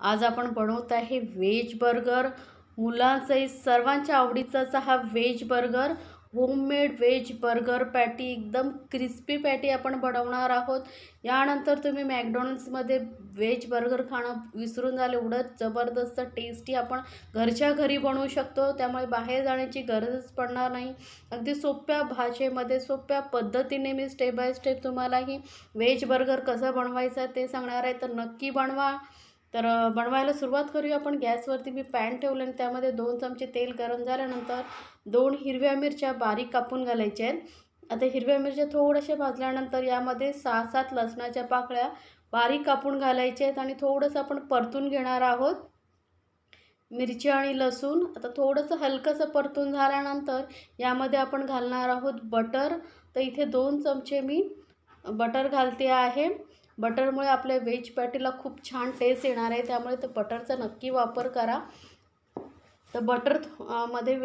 आज आपण बनवत आहे व्हेज बर्गर. मुलांचाही सर्वांच्या आवडीचाच हा veg burger. Homemade veg burger patty एकदम क्रिस्पी पॅटी आपण बनवणार आहोत. यानंतर तुम्ही मॅकडॉनल्ड्समध्ये व्हेज बर्गर खाणं विसरून झालं एवढं जबरदस्त टेस्टी आपण घरच्या घरी बनवू शकतो. त्यामुळे बाहेर जाण्याची गरजच पडणार नाही. अगदी सोप्या भाषेमध्ये सोप्या पद्धतीने मी स्टेप बाय स्टेप तुम्हाला ही व्हेज बर्गर कसं बनवायचं ते सांगणार आहे. तर नक्की बनवा. तर बनवायला सुरुवात करूया आपण. गॅसवरती मी पॅन ठेवलं आणि त्यामध्ये दोन चमचे तेल गरम झाल्यानंतर दोन हिरव्या मिरच्या बारीक कापून घालायच्या आहेत. आता हिरव्या मिरच्या थोड्याशा भाजल्यानंतर यामध्ये सहा सात लसणाच्या पाकळ्या बारीक कापून घालायच्या आहेत आणि थोडंसं आपण परतून घेणार आहोत. मिरची आणि लसूण. आता थोडंसं हलकंसं परतून झाल्यानंतर यामध्ये आपण घालणार आहोत बटर. तर इथे दोन चमचे मी बटर घालते आहे. बटरमुळे आपल्या व्हेज पॅटीला खूप छान टेस्ट येणार आहे त्यामुळे तर बटरचा नक्की वापर करा. तर बटरमध्ये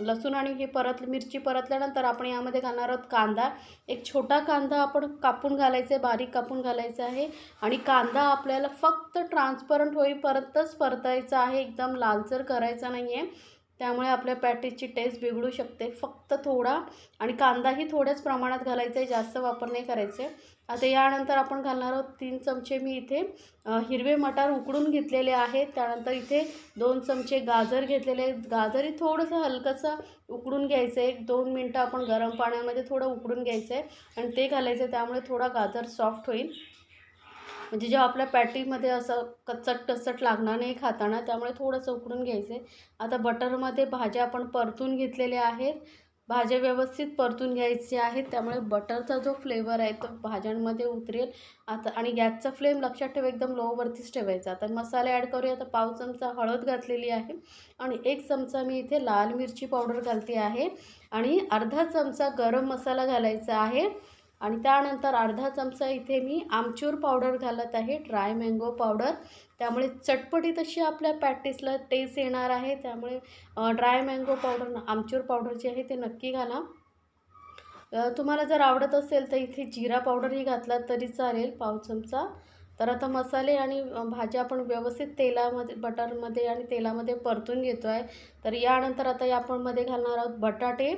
लसूण आणि हे परत मिरची परतल्यानंतर आपण यामध्ये घालणार आहोत कांदा. एक छोटा कांदा आपण कापून घालायचा आहे बारीक कापून घालायचा आहे. आणि कांदा आपल्याला फक्त ट्रान्सपरंट होईपर्यंतच परतायचा आहे एकदम लालसर करायचा नाही आहे त्यामुळे आपल्या पॅटीची टेस्ट बिघडू शकते. फक्त थोडा आणि कांदाही थोड्याच प्रमाणात घालायचा आहे जास्त वापर नाही करायचे. आता यानंतर आपण घालणार आहोत तीन चमचे मी इथे हिरवे मटार उकडून घेतलेले आहेत. त्यानंतर इथे दोन चमचे गाजर घेतलेले आहेत. गाजरही थोडंसं हलकंसं उकडून घ्यायचं आहे. एक दोन मिनटं आपण गरम पाण्यामध्ये थोडं उकडून घ्यायचं आहे आणि ते घालायचं आहे. त्यामुळे थोडा गाजर सॉफ्ट होईल. म्हणजे जेव्हा आपल्या पॅटीमध्ये असं कचट टचट लागणार नाही खाताना त्यामुळे थोडंसं उकडून घ्यायचं. आहे आता बटरमध्ये भाज्या आपण परतून घेतलेल्या आहेत. भाज्या व्यवस्थित परतून घ्यायच्या आहेत. त्यामुळे बटरचा जो फ्लेवर आहे तो भाज्यांमध्ये उतरेल. आता आणि गॅसचा फ्लेम लक्षात ठेवा एकदम लोवरतीच ठेवायचा. आता मसाले ॲड करूया आता पाव चमचा हळद घातलेली आहे. आणि एक चमचा मी इथे लाल मिरची पावडर घालते आहे. आणि अर्धा चमचा गरम मसाला घालायचा आहे. आणि त्यानंतर अर्धा चमचा इथे मी आमचूर पावडर घालत आहे ड्राय मँगो पावडर. त्यामुळे चटपटीत अशी आपल्या पॅटीसला टेस्ट येणार आहे. त्यामुळे ड्राय मँगो पावडर आमचूर पावडर जे आहे ते नक्की घाला. तुम्हाला जर आवडत असेल तर इथे जिरा पावडरही घातला तरी चालेल पाव चमचा. तर आता मसाले आणि भाज्या आपण व्यवस्थित तेलामध्ये बटरमध्ये आणि तेलामध्ये परतून घेतो आहे तर यानंतर आता या आपण मध्ये घालणार आहोत बटाटे.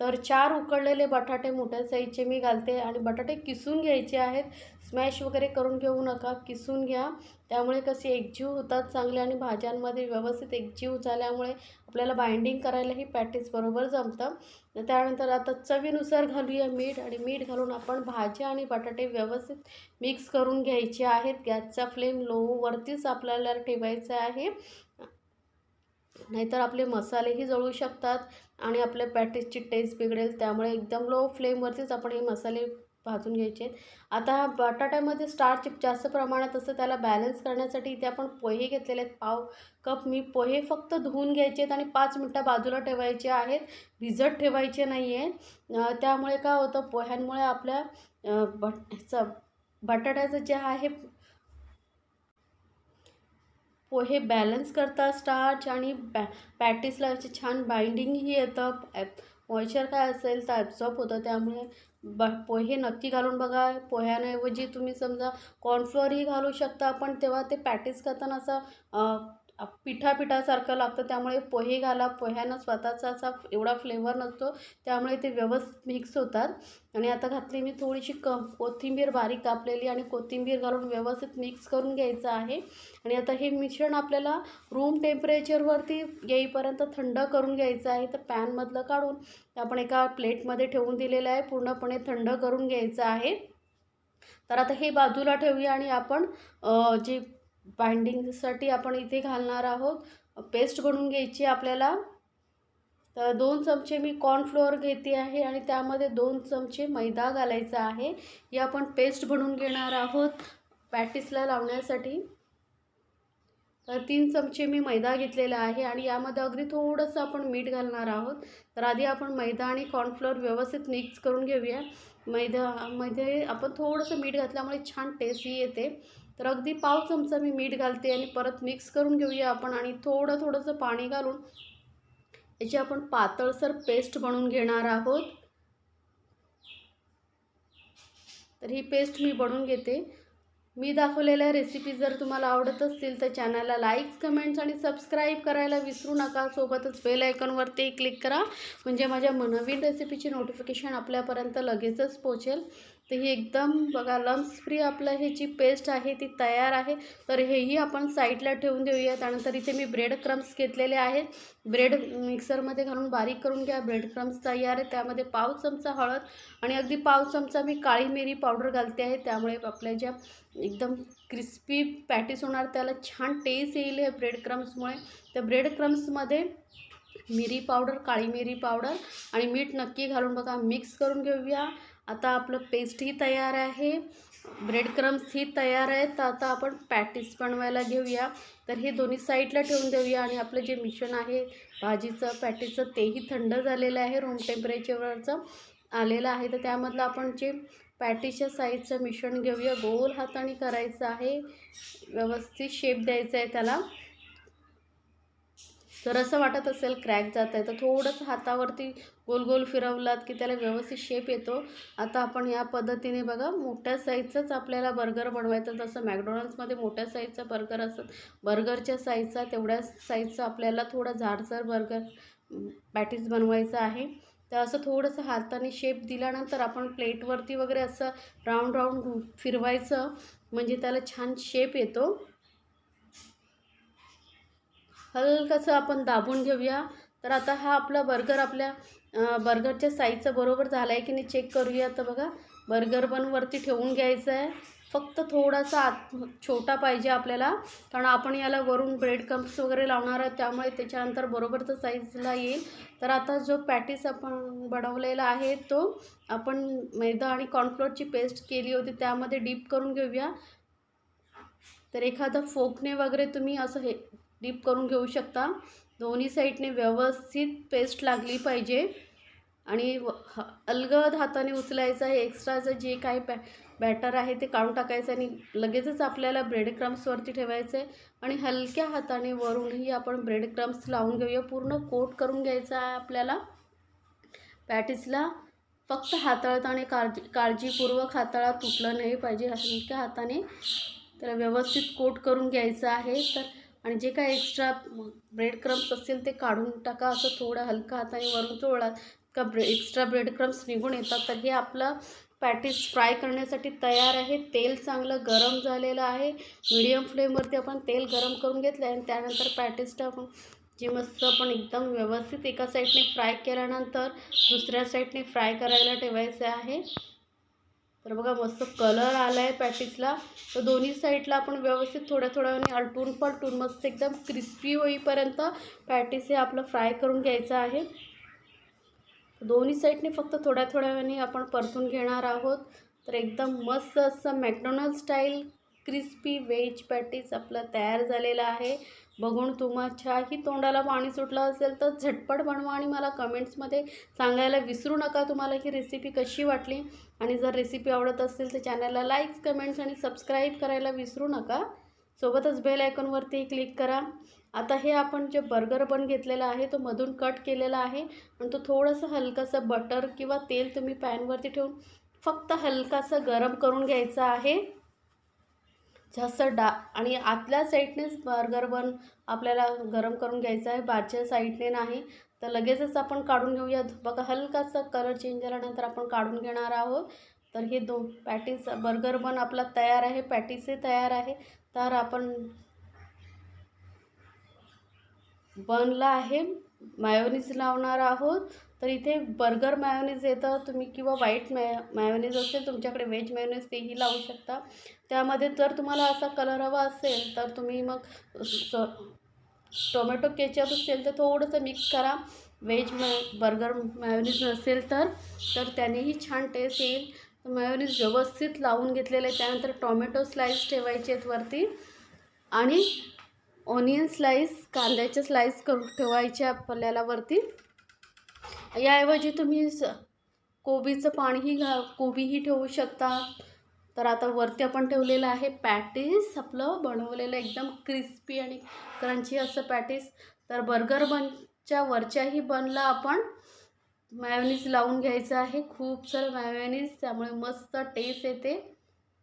तर चार उकडलेले बटाटे मोठ्या साईजचे मी घालते आणि बटाटे किसून घ्यायचे आहेत. स्मॅश वगैरे करून घेऊ नका किसून घ्या. त्यामुळे कसे एकजीव होतात चांगले आणि भाज्यांमध्ये व्यवस्थित एकजीव झाल्यामुळे आपल्याला बाइंडिंग करायलाही पॅटीस बरोबर जमतं. त्यानंतर आता चवीनुसार घालूया मीठ आणि मीठ घालून आपण भाज्या आणि बटाटे व्यवस्थित मिक्स करून घ्यायचे आहेत. गॅसचा फ्लेम लोवरतीच आपल्याला ठेवायचा आहे. नाहीतर आपले मसालेही जळू शकतात आणि आपल्या पॅटीसची टेस्ट बिघडेल. त्यामुळे एकदम लो फ्लेमवरतीच आपण हे मसाले भाजून घ्यायचे. आहेत आता बटाट्यामध्ये स्टार्च जास्त प्रमाणात असतं त्याला बॅलन्स करण्यासाठी इथे आपण पोहे घेतलेले आहेत. पाव कप मी पोहे फक्त धुवून घ्यायचे आहेत आणि पाच मिनटं बाजूला ठेवायचे आहेत. भिजत ठेवायचे नाही आहे त्यामुळे काय होतं पोह्यांमुळे आपल्या भट बट बटाट्याचं जे आहे पोहे बॅलन्स करतात स्टार्च आणि बॅ पॅटीसला असे छान बाइंडिंगही येतं. मॉइश्चर काय असेल तर ॲब्झॉर्ब होतं. त्यामुळे ब पोहे नक्की घालून बघा. पोह्याऐवजी तुम्ही समजा कॉर्नफ्लोअरही घालू शकता. पण तेव्हा ते पॅटीस करताना असं पिठापिठासारखं लागतं त्यामुळे पोहे घाला. पोह्यानं स्वतःचा असा एवढा फ्लेवर नसतो त्यामुळे ते व्यवस्थित मिक्स होतात. आणि आता घातली मी थोडीशी क कोथिंबीर बारीक कापलेली आणि कोथिंबीर घालून व्यवस्थित मिक्स करून घ्यायचं आहे. आणि आता हे मिश्रण आपल्याला रूम टेम्परेचरवरती येईपर्यंत थंड करून घ्यायचं आहे तर पॅनमधलं काढून आपण एका प्लेटमध्ये ठेवून दिलेलं आहे पूर्णपणे थंड करून घ्यायचं आहे. तर आता हे बाजूला ठेवूया आणि आपण जे बाइंडिंगसाठी आपण इथे घालणार आहोत. पेस्ट बनवून घ्यायची आपल्याला. तर दोन चमचे मी कॉर्नफ्लोअर घेते आहे आणि त्यामध्ये दोन चमचे मैदा घालायचा आहे. हे आपण पेस्ट बनवून घेणार आहोत पॅटिसला लावण्यासाठी. तर तीन चमचे मी मैदा घेतलेला आहे आणि यामध्ये अगदी थोडंसं आपण मीठ घालणार आहोत. तर आधी आपण मैदा आणि कॉर्नफ्लोअर व्यवस्थित मिक्स करून घेऊया. मैद्यामध्ये आपण थोडंसं मीठ घातल्यामुळे छान टेस्टही येते. तर अगदी पाव चमचा मी मीठ घालते आणि परत मिक्स करून घेऊया आपण आणि थोडं थोडंसं पाणी घालून याची आपण पातळसर पेस्ट बनवून घेणार आहोत. तर ही पेस्ट मी बनवून घेते. मी दाखवलेल्या रेसिपी जर तुम्हाला आवडत असतील तर चॅनलला लाईक्स कमेंट्स आणि सबस्क्राईब करायला विसरू नका. सोबतच बेल आयकॉनवरती क्लिक करा. म्हणजे माझ्या नवीन रेसिपीची नोटिफिकेशन आपल्यापर्यंत लगेचच पोचेल तर ही एकदम बघा लम्स फ्री आपलं हे जी पेस्ट आहे ती तयार आहे. तर हेही आपण साईडला ठेवून देऊया. त्यानंतर इथे मी ब्रेड क्रम्स घेतलेले आहेत. ब्रेड मिक्सरमध्ये घालून बारीक करून घ्या. ब्रेड क्रम्स तयार आहे त्यामध्ये पाव चमचा हळद आणि अगदी पाव चमचा मी काळी मिरी पावडर घालते आहे. त्यामुळे आपल्या ज्या एकदम क्रिस्पी पॅटीस होणार त्याला छान टेस्ट येईल हे ब्रेड क्रम्समुळे त्या ब्रेड क्रम्समध्ये मिरी पावडर काळी मिरी पावडर आणि मीठ नक्की घालून बघा. मिक्स करून घेऊया. आता आपलं पेस्टही तयार आहे. ब्रेड क्रम्सही तयार आहेत. तर आता आपण पॅटीस बनवायला घेऊया. तर हे दोन्ही साईडला ठेवून देऊया आणि आपलं जे मिश्रण आहे भाजीचं पॅटीचं तेही थंड झालेलं आहे. रूम टेम्परेचरवरचं आलेलं आहे. तर त्यामधलं आपण जे पॅटीच्या साईजचं मिश्रण घेऊया. गोल हाताने करायचं आहे. व्यवस्थित शेप द्यायचा आहे त्याला. जर असं वाटत असेल क्रॅक जात आहे तर थोडंसं हातावरती गोल गोल फिरवलात की त्याला व्यवस्थित शेप येतो. आता आपण या पद्धतीने बघा मोठ्या साईजचंच आपल्याला बर्गर बनवायचं जसं मॅकडोनल्ड्समध्ये मोठ्या साईजचा बर्गर असत बर्गरच्या साईजचा तेवढ्या साईजचा आपल्याला थोडा झाडसर बर्गर पॅटीस बनवायचा आहे. तर असं थोडंसं हाताने शेप दिल्यानंतर आपण प्लेटवरती वगैरे असं राऊंड राऊंड फिरवायचं. म्हणजे त्याला छान शेप येतो. हलकंसं आपण दाबून घेऊया. तर आता हा आपला बर्गर आपल्या बर्गरच्या साईजचा बरोबर झाला आहे की नाही चेक करूया. तर बघा बर्गर पण वरती ठेवून घ्यायचं आहे. फक्त थोडासा आत छोटा पाहिजे आपल्याला. कारण आपण याला वरून ब्रेड कम्प्स वगैरे लावणार आहोत त्यामुळे त्याच्यानंतर बरोबरचं साईजला येईल. तर आता जो पॅटीस आपण बनवलेला आहे तो आपण मैदा आणि कॉर्नफ्लोअरची पेस्ट केली होती त्यामध्ये डीप करून घेऊया. तर एखादं फोकने वगैरे तुम्ही असं हे डीप करून घेऊ शकता. दोन्ही साईडने व्यवस्थित पेस्ट लागली पाहिजे. आणि अलगद हाताने उचलायचं आहे. एक्स्ट्राचं जे काही पॅ बॅटर आहे ते काढून टाकायचं आणि लगेचच आपल्याला ब्रेड क्रम्सवरती ठेवायचं. आहे आणि हलक्या हाताने वरूनही आपण ब्रेड क्रम्स लावून घेऊया. पूर्ण कोट करून घ्यायचा आहे आपल्याला. पॅटीसला फक्त हाताळताना काळजी काळजीपूर्वक हाताळा तुटलं नाही पाहिजे. हलक्या हाताने तर व्यवस्थित कोट करून घ्यायचं आहे. तर आणि जे काय एक्स्ट्रा ब्रेड क्रम्स असतील ते काढून टाका असं थोडं हलका हाताने वरून चोळा का ब्रे एक्स्ट्रा ब्रेड क्रम्स निघून येतात. तर हे आपलं पॅटीस फ्राय करण्यासाठी तयार आहे. तेल चांगलं गरम झालेलं आहे. मिडियम फ्लेमवरती आपण तेल गरम करून घेतलं आहे आणि त्यानंतर पॅटीस टाकून जे मस्त आपण एकदम व्यवस्थित एका साईडने फ्राय केल्यानंतर दुसऱ्या साईडने फ्राय करायला ठेवायचं आहे. तर बघा मस्त कलर आला आहे पॅटीसला तर दोन्ही साईडला आपण व्यवस्थित थोड्या थोड्या वेळाने अलटून पलटून मस्त एकदम क्रिस्पी होईपर्यंत पॅटीस हे आपलं फ्राय करून घ्यायचं आहे. दोन्ही साईडने फक्त थोड्या थोड्या वेळाने आपण परतून घेणार आहोत. तर एकदम मस्त असं McDonald style crispy veg patties आपलं तयार झालेलं आहे. बघून तुमच्याही तोंडाला पाणी सुटलं असेल तर झटपट बनवा आणि मला कमेंट्समध्ये सांगायला विसरू नका तुम्हाला ही रेसिपी कशी वाटली. आणि जर रेसिपी आवडत असेल तर चॅनलला लाईक्स कमेंट्स आणि सबस्क्राईब करायला विसरू नका. सोबतच बेल आयकॉनवरती क्लिक करा. आता हे आपण जे बर्गर बन घेतलेला आहे तो मधून कट केलेला आहे. आणि तो थोडंसं हलकासं बटर किंवा तेल तुम्ही पॅनवरती ठेवून फक्त हलकासं गरम करून घ्यायचं आहे. जास्त डा आणि आतल्या साईडनेच बर्गर बन आपल्याला गरम करून घ्यायचं आहे. बाहेरच्या साईडने नाही तर लगेचच आपण काढून घेऊया बघा हलकासा कलर चेंज झाल्यानंतर आपण काढून घेणार आहोत. तर हे दोन पॅटीस बर्गर बन आपला तयार आहे पॅटीसही तयार आहे. तर आपण बनला आहे. मायोनीज लावणार आहोत. तर इथे बर्गर मायोनीज येतं. तुम्ही किंवा व्हाईट मॅ मायोनीज असेल तुमच्याकडे व्हेज मायोनीज तेही लावू शकता. त्यामध्ये जर तुम्हाला असा कलर हवा असेल तर तुम्ही मग स टोमॅटो केचप असेल तर थोडंसं मिक्स करा. व्हेज मॅ बर्गर मायोनीज नसेल तर तर त्यानेही छान टेस्ट येईल. मायोनीज व्यवस्थित लावून घेतलेलं आहे. त्यानंतर टोमॅटो स्लाईस ठेवायचे आहेत वरती. आणि ऑनियन स्लाईस कांद्याचे स्लाईस करून ठेवायचे आपल्याला वरती. याऐवजी तुम्ही स कोबीचं पाणीही घा कोबीही ठेवू शकता. तर आता वरती आपण ठेवलेलं आहे पॅटीस. आपलं बनवलेलं एकदम क्रिस्पी आणि क्रंची असं पॅटीस. तर बर्गर बनच्या वरच्याही बनला आपण. मायोनीज लावून घ्यायचं आहे. खूप सारं मायोनीज त्यामुळे मस्त टेस्ट येते.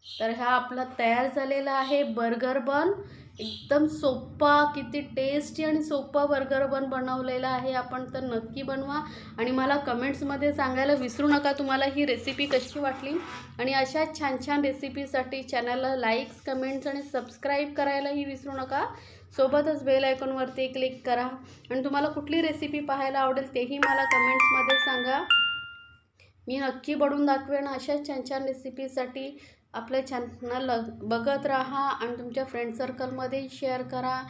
तर हा आपला तयार झालेला आहे बर्गर बन. एकदम सोप्पा किती टेस्टी आणि सोप्पा बर्गर बन बनवलेला आहे. आपण तर नक्की बनवा. आणि मला कमेंट्समध्ये सांगायला विसरू नका. तुम्हाला ही रेसिपी कशी वाटली? आणि अशा छान छान रेसिपीसाठी चॅनलला लाईक्स कमेंट्स आणि सबस्क्राईब करायलाही विसरू नका. सोबतच बेल आयकॉनवरती क्लिक करा. आणि तुम्हाला कुठली रेसिपी पाहायला आवडेल तेही मला कमेंट्समध्ये सांगा. मी नक्की बनवून दाखवेन अशाच छान छान रेसिपीसाठी आपलं चॅनल बघत राहा आणि तुमच्या फ्रेंड सर्कलमध्ये शेअर करा.